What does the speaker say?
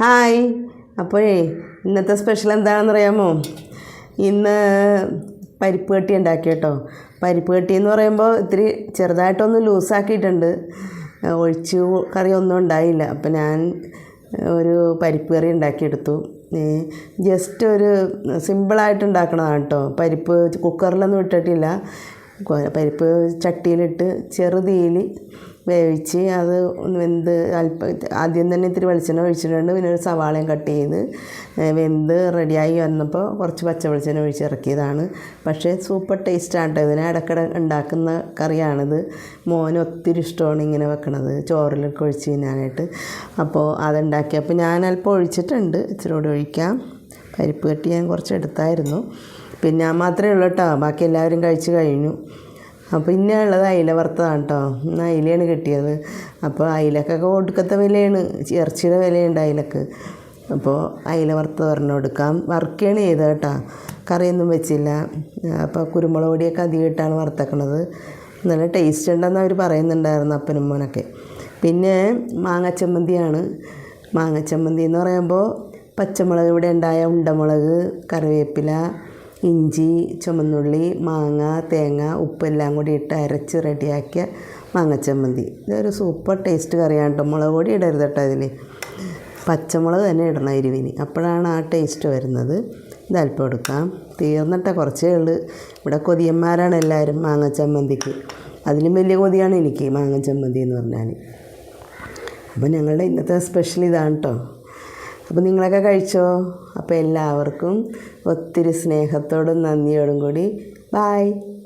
Hi. അപ്പോഴേ ഇന്നത്തെ special എന്താണെന്നറിയാമോ? ഇന്ന് പരിപ്പ് കട്ടി ഉണ്ടാക്കി കേട്ടോ. പരിപ്പ് കട്ടി എന്ന് പറയുമ്പോൾ ഇത്തിരി ചെറുതായിട്ടൊന്ന് ലൂസാക്കിയിട്ടുണ്ട് ഒഴിച്ച് കറി ഒന്നും ഉണ്ടായില്ല. അപ്പം ഞാൻ ഒരു പരിപ്പ് കറി ഉണ്ടാക്കിയെടുത്തു ജസ്റ്റ് ഒരു സിമ്പിളായിട്ട് ഉണ്ടാക്കണതാണ് കേട്ടോ. പരിപ്പ് കുക്കറിലൊന്നും ഇട്ടിട്ടില്ല. പരിപ്പ് ചട്ടിയിലിട്ട് ചെറുതീയിൽ വേവിച്ച് അത് വെന്ത് അല്പം ആദ്യം തന്നെ ഇത്തിരി വെളിച്ചെണ്ണ ഒഴിച്ചിട്ടുണ്ട്. പിന്നെ ഒരു സവാളയും കട്ട് ചെയ്ത് വെന്ത് റെഡിയായി വന്നപ്പോൾ കുറച്ച് പച്ച വെളിച്ചെണ്ണ ഒഴിച്ച് ഇറക്കിയതാണ്. പക്ഷേ സൂപ്പർ ടേസ്റ്റാണ് കേട്ടോ ഇതിനെ ഇടയ്ക്കിടെ ഉണ്ടാക്കുന്ന കറിയാണിത്. മോന് ഒത്തിരി ഇഷ്ടമാണ് ഇങ്ങനെ വെക്കണത്. ചോറിലൊക്കെ ഒഴിച്ച് തിന്നാനായിട്ട്. അപ്പോൾ അതുണ്ടാക്കിയപ്പോൾ ഞാൻ അല്പം ഒഴിച്ചിട്ടുണ്ട്. ഇച്ചിരി കൂടി ഒഴിക്കാം. പരിപ്പ് കട്ടി ഞാൻ കുറച്ച് എടുത്തായിരുന്നു. പിന്നെ ഞാൻ മാത്രമേ ഉള്ളൂ കേട്ടോ ബാക്കി എല്ലാവരും കഴിച്ചു കഴിഞ്ഞു. അപ്പോൾ പിന്നെ ഉള്ളത് അയില വറുത്തതാണ് കേട്ടോ ഇന്ന് അയിലയാണ് കിട്ടിയത്. അപ്പോൾ അയിലക്കൊക്കെ ഒടുക്കത്തെ വിലയാണ്. ഇറച്ചിയുടെ വിലയുണ്ട് അയിലക്ക്. അപ്പോൾ അയില വറുത്ത് പറഞ്ഞു കൊടുക്കാം വറുക്കുകയാണ് ചെയ്തത് കേട്ടോ. കറിയൊന്നും വെച്ചില്ല. അപ്പോൾ കുരുമുളക് പൊടിയൊക്കെ അധികം ഇട്ടാണ് വറുത്തേക്കണത്. നല്ല ടേസ്റ്റ് ഉണ്ടെന്ന് അവർ പറയുന്നുണ്ടായിരുന്നു അപ്പനും മോനൊക്കെ. പിന്നെ മാങ്ങച്ചമ്മന്തിയാണ്. മാങ്ങച്ചമ്മന്തി എന്ന് പറയുമ്പോൾ പച്ചമുളക് ഇവിടെ ഉണ്ടായ ഉണ്ടമുളക് കറിവേപ്പില ഇഞ്ചി ചുമന്നുള്ളി മാങ്ങ തേങ്ങ ഉപ്പെല്ലാം കൂടി ഇട്ട് അരച്ച് റെഡിയാക്കിയ മാങ്ങച്ചമ്മന്തി. ഇതൊരു സൂപ്പർ ടേസ്റ്റ് കറിയാണ് കേട്ടോ മുളക് പൊടി ഇടരുത് കേട്ടോ ഇതിൽ പച്ചമുളക് തന്നെ ഇടണം എരിവിന്. അപ്പോഴാണ് ആ ടേസ്റ്റ് വരുന്നത്. ഇത് അല്പം എടുക്കാം. തീർന്നിട്ട കുറച്ചേ ഉള്ളൂ. ഇവിടെ കൊതിയന്മാരാണ് എല്ലാവരും മാങ്ങച്ചമ്മന്തിക്ക്. അതിലും വലിയ കൊതിയാണ് എനിക്ക് മാങ്ങച്ചമ്മന്തി എന്ന് പറഞ്ഞാൽ അപ്പോൾ ഞങ്ങളുടെ ഇന്നത്തെ സ്പെഷ്യൽ ഇതാണ് കേട്ടോ അപ്പോൾ നിങ്ങളൊക്കെ കഴിച്ചോ? അപ്പോൾ എല്ലാവർക്കും ഒത്തിരി സ്നേഹത്തോടും നന്ദിയോടും കൂടി. ബായ്